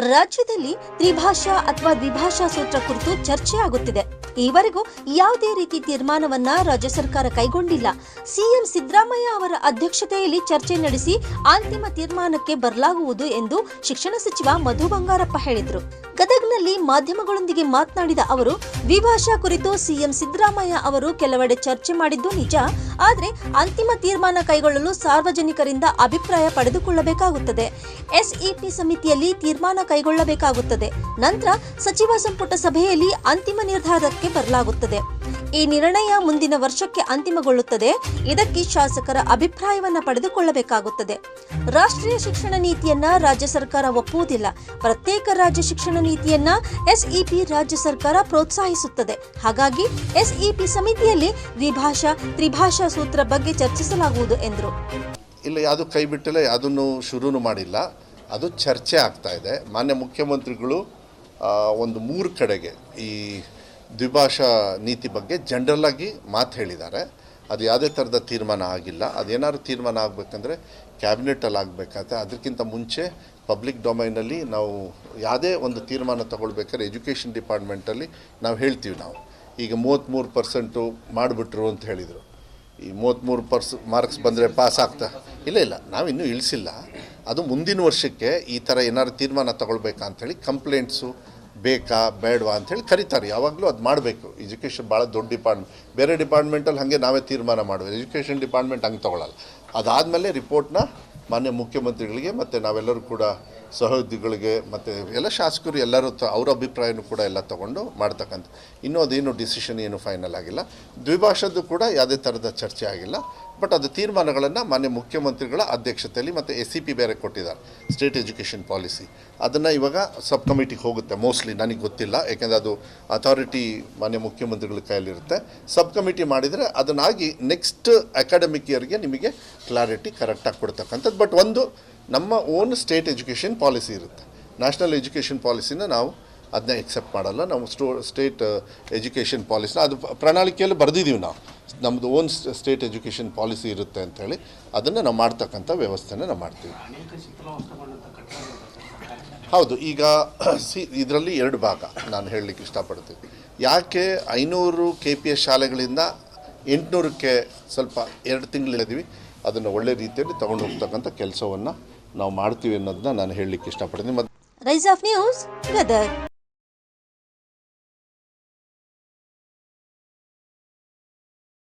ರಾಜ್ಯದಲ್ಲಿ ತ್ರಿಭಾಷಾ ಅಥವಾ ದ್ವಿಭಾಷಾ ಸೂತ್ರ ಕುರಿತು ಚರ್ಚೆ ಆಗುತ್ತಿದೆ. ಈವರೆಗೂ ಯಾವುದೇ ರೀತಿ ತೀರ್ಮಾನವನ್ನ ರಾಜ್ಯ ಸರ್ಕಾರ ಕೈಗೊಂಡಿಲ್ಲ. ಸಿಎಂ ಸಿದ್ದರಾಮಯ್ಯ ಅವರ ಅಧ್ಯಕ್ಷತೆಯಲ್ಲಿ ಚರ್ಚೆ ನಡೆಸಿ ಅಂತಿಮ ತೀರ್ಮಾನಕ್ಕೆ ಬರಲಾಗುವುದು ಎಂದು ಶಿಕ್ಷಣ ಸಚಿವ ಮಧು ಬಂಗಾರಪ್ಪ ಹೇಳಿದರು. ಗದಗ್ನಲ್ಲಿ ಮಾಧ್ಯಮಗಳೊಂದಿಗೆ ಮಾತನಾಡಿದ ಅವರು ದ್ವಿಭಾಷಾ ಕುರಿತು ಸಿಎಂ ಸಿದ್ದರಾಮಯ್ಯ ಅವರು ಕೆಲವೆಡೆ ಚರ್ಚೆ ಮಾಡಿದ್ದು ನಿಜ. ಆದರೆ ಅಂತಿಮ ತೀರ್ಮಾನ ಕೈಗೊಳ್ಳಲು ಸಾರ್ವಜನಿಕರಿಂದ ಅಭಿಪ್ರಾಯ ಪಡೆದುಕೊಳ್ಳಬೇಕಾಗುತ್ತದೆ. ಎಸ್ಇಪಿ ಸಮಿತಿಯಲ್ಲಿ ತೀರ್ಮಾನ ಕೈಗೊಳ್ಳಬೇಕಾಗುತ್ತದೆ. ನಂತರ ಸಚಿವ ಸಂಪುಟ ಸಭೆಯಲ್ಲಿ ಅಂತಿಮ ನಿರ್ಧಾರಕ್ಕೆ ಬರಲಾಗುತ್ತದೆ. ಈ ನಿರ್ಣಯ ಮುಂದಿನ ವರ್ಷಕ್ಕೆ ಅಂತಿಮಗೊಳ್ಳುತ್ತದೆ. ಇದಕ್ಕೆ ಶಾಸಕರ ಅಭಿಪ್ರಾಯವನ್ನು ಪಡೆದುಕೊಳ್ಳಬೇಕಾಗುತ್ತದೆ. ರಾಷ್ಟ್ರೀಯ ಶಿಕ್ಷಣ ನೀತಿಯನ್ನ ರಾಜ್ಯ ಸರ್ಕಾರ ಒಪ್ಪುವುದಿಲ್ಲ. ಪ್ರತ್ಯೇಕ ರಾಜ್ಯ ಶಿಕ್ಷಣ ನೀತಿಯನ್ನ ಎಸ್ಇಪಿ ರಾಜ್ಯ ಸರ್ಕಾರ ಪ್ರೋತ್ಸಾಹಿಸುತ್ತದೆ. ಹಾಗಾಗಿ ಎಸ್ಇಪಿ ಸಮಿತಿಯಲ್ಲಿ ದ್ವಿಭಾಷಾ, ತ್ರಿಭಾಷಾ ಸೂತ್ರ ಬಗ್ಗೆ ಚರ್ಚಿಸಲಾಗುವುದು ಎಂದರು. ಇಲ್ಲ, ಯಾವುದು ಕೈ ಬಿಟ್ಟಿಲ್ಲ, ಯಾವುದನ್ನು ಶುರುನು ಮಾಡಿಲ್ಲ. ಅದು ಚರ್ಚೆ ಆಗ್ತಾ ಇದೆ. ಮಾನ್ಯ ಮುಖ್ಯಮಂತ್ರಿಗಳು ಒಂದು ಮೂರು ಕಡೆಗೆ ಈ ದ್ವಿಭಾಷಾ ನೀತಿ ಬಗ್ಗೆ ಜನರಲ್ ಆಗಿ ಮಾತು ಹೇಳಿದ್ದಾರೆ. ಅದು ಯಾವುದೇ ಥರದ ತೀರ್ಮಾನ ಆಗಿಲ್ಲ. ಅದೇನಾದ್ರು ತೀರ್ಮಾನ ಆಗಬೇಕಂದ್ರೆ ಕ್ಯಾಬಿನೆಟಲ್ಲಿ ಆಗಬೇಕಾಗತ್ತೆ ಅದಕ್ಕಿಂತ ಮುಂಚೆ ಪಬ್ಲಿಕ್ ಡೊಮೈನಲ್ಲಿ ನಾವು ಯಾವುದೇ ಒಂದು ತೀರ್ಮಾನ ತಗೊಳ್ಬೇಕಾದ್ರೆ ಎಜುಕೇಷನ್ ಡಿಪಾರ್ಟ್ಮೆಂಟಲ್ಲಿ ನಾವು ಹೇಳ್ತೀವಿ ನಾವು. ಈಗ ಮೂವತ್ತ್ಮೂರು ಪರ್ಸೆಂಟು ಮಾಡಿಬಿಟ್ರು ಅಂತ ಹೇಳಿದರು. ಈ ಮೂವತ್ತ್ಮೂರು ಪರ್ಸ್ ಮಾರ್ಕ್ಸ್ ಬಂದರೆ ಪಾಸ್ ಆಗ್ತಾ? ಇಲ್ಲ ಇಲ್ಲ. ನಾವು ಇನ್ನೂ ಇಳಿಸಿಲ್ಲ. ಅದು ಮುಂದಿನ ವರ್ಷಕ್ಕೆ ಈ ಥರ ಏನಾದ್ರು ತೀರ್ಮಾನ ತಗೊಳ್ಬೇಕಂಥೇಳಿ ಕಂಪ್ಲೇಂಟ್ಸು ಬೇಕಾ, ಬೇಡವಾ ಅಂಥೇಳಿ ಕರೀತಾರೆ. ಯಾವಾಗಲೂ ಅದು ಮಾಡಬೇಕು. ಎಜುಕೇಷನ್ ಭಾಳ ದೊಡ್ಡ ಡಿಪಾರ್ಟ್ಮೆಂಟ್ ಬೇರೆ ಡಿಪಾರ್ಟ್ಮೆಂಟಲ್ಲಿ ಹಾಗೆ ನಾವೇ ತೀರ್ಮಾನ ಮಾಡಬೇಕು ಎಜುಕೇಷನ್ ಡಿಪಾರ್ಟ್ಮೆಂಟ್ ಹಂಗೆ ತೊಗೊಳಲ್ಲ. ಅದಾದಮೇಲೆ ರಿಪೋರ್ಟ್ನ ಮಾನ್ಯ ಮುಖ್ಯಮಂತ್ರಿಗಳಿಗೆ ಮತ್ತು ನಾವೆಲ್ಲರೂ ಕೂಡ ಸಹೋದ್ಯೋಗಿಗಳಿಗೆ ಮತ್ತು ಎಲ್ಲ ಶಾಸಕರು ಎಲ್ಲರೂ ತ ಅವರ ಅಭಿಪ್ರಾಯನೂ ಕೂಡ ಎಲ್ಲ ತೊಗೊಂಡು ಮಾಡ್ತಕ್ಕಂಥ ಇನ್ನೂ ಅದೇನು ಡಿಸಿಷನ್ ಏನು ಫೈನಲ್ ಆಗಿಲ್ಲ. ದ್ವಿಭಾಷದ್ದು ಕೂಡ ಯಾವುದೇ ಥರದ ಚರ್ಚೆ ಆಗಿಲ್ಲ. ಬಟ್ ಅದು ತೀರ್ಮಾನಗಳನ್ನು ಮಾನ್ಯ ಮುಖ್ಯಮಂತ್ರಿಗಳ ಅಧ್ಯಕ್ಷತೆಯಲ್ಲಿ ಮತ್ತು ಎಸ್ ಸಿ ಪಿ ಬೇರೆ ಕೊಟ್ಟಿದ್ದಾರೆ ಸ್ಟೇಟ್ ಎಜುಕೇಷನ್ ಪಾಲಿಸಿ ಅದನ್ನು ಇವಾಗ ಸಬ್ ಕಮಿಟಿಗೆ ಹೋಗುತ್ತೆ ಮೋಸ್ಟ್ಲಿ ನನಗೆ ಗೊತ್ತಿಲ್ಲ ಯಾಕೆಂದರೆ ಅದು ಅಥಾರಿಟಿ ಮಾನ್ಯ ಮುಖ್ಯಮಂತ್ರಿಗಳ ಕೈಯಲ್ಲಿರುತ್ತೆ. ಸಬ್ ಕಮಿಟಿ ಮಾಡಿದರೆ ಅದನ್ನಾಗಿ ನೆಕ್ಸ್ಟ್ ಅಕಾಡೆಮಿಕ್ ಇಯರ್ಗೆ ನಿಮಗೆ ಕ್ಲಾರಿಟಿ ಕರೆಕ್ಟಾಗಿ ಕೊಡ್ತಕ್ಕಂಥದ್ದು. ಬಟ್ ಒಂದು ನಮ್ಮ ಓನ್ ಸ್ಟೇಟ್ ಎಜುಕೇಷನ್ ಪಾಲಿಸಿ ಇರುತ್ತೆ. ನ್ಯಾಷನಲ್ ಎಜುಕೇಷನ್ ಪಾಲಿಸಿನ ನಾವು ಅದನ್ನ ಎಕ್ಸೆಪ್ಟ್ ಮಾಡಲ್ಲ. ನಾವು ಸ್ಟೋ ಸ್ಟೇಟ್ ಎಜುಕೇಷನ್ ಪಾಲಿಸಿನ ಅದು ಪ್ರಣಾಳಿಕೆಯಲ್ಲಿ ಬರೆದಿದ್ದೀವಿ ನಾವು. ನಮ್ಮದು ಓನ್ ಸ್ಟೇಟ್ ಎಜುಕೇಷನ್ ಪಾಲಿಸಿ ಇರುತ್ತೆ ಅಂಥೇಳಿ ಅದನ್ನು ನಾವು ಮಾಡ್ತಕ್ಕಂಥ ವ್ಯವಸ್ಥೆನ ನಾವು ಮಾಡ್ತೀವಿ. ಹೌದು, ಈಗ ಸಿ, ಇದರಲ್ಲಿ ಎರಡು ಭಾಗ ನಾನು ಹೇಳಲಿಕ್ಕೆ ಇಷ್ಟಪಡ್ತೀನಿ. ಯಾಕೆ ಐನೂರು ಕೆ ಪಿ ಎಸ್ ಶಾಲೆಗಳಿಂದ ಎಂಟುನೂರಕ್ಕೆ ಸ್ವಲ್ಪ ಎರಡು ತಿಂಗಳಿದ್ದೀವಿ ಅದನ್ನು ಒಳ್ಳೆ ರೀತಿಯಲ್ಲಿ ತಗೊಂಡು ಹೋಗ್ತಕ್ಕಂಥ ಕೆಲಸವನ್ನು ನಾವು ಮಾಡ್ತೀವಿ ಅನ್ನೋದನ್ನ ನಾನು ಹೇಳಲಿಕ್ಕೆ ಇಷ್ಟಪಡ್ತೀನಿ. Rise of news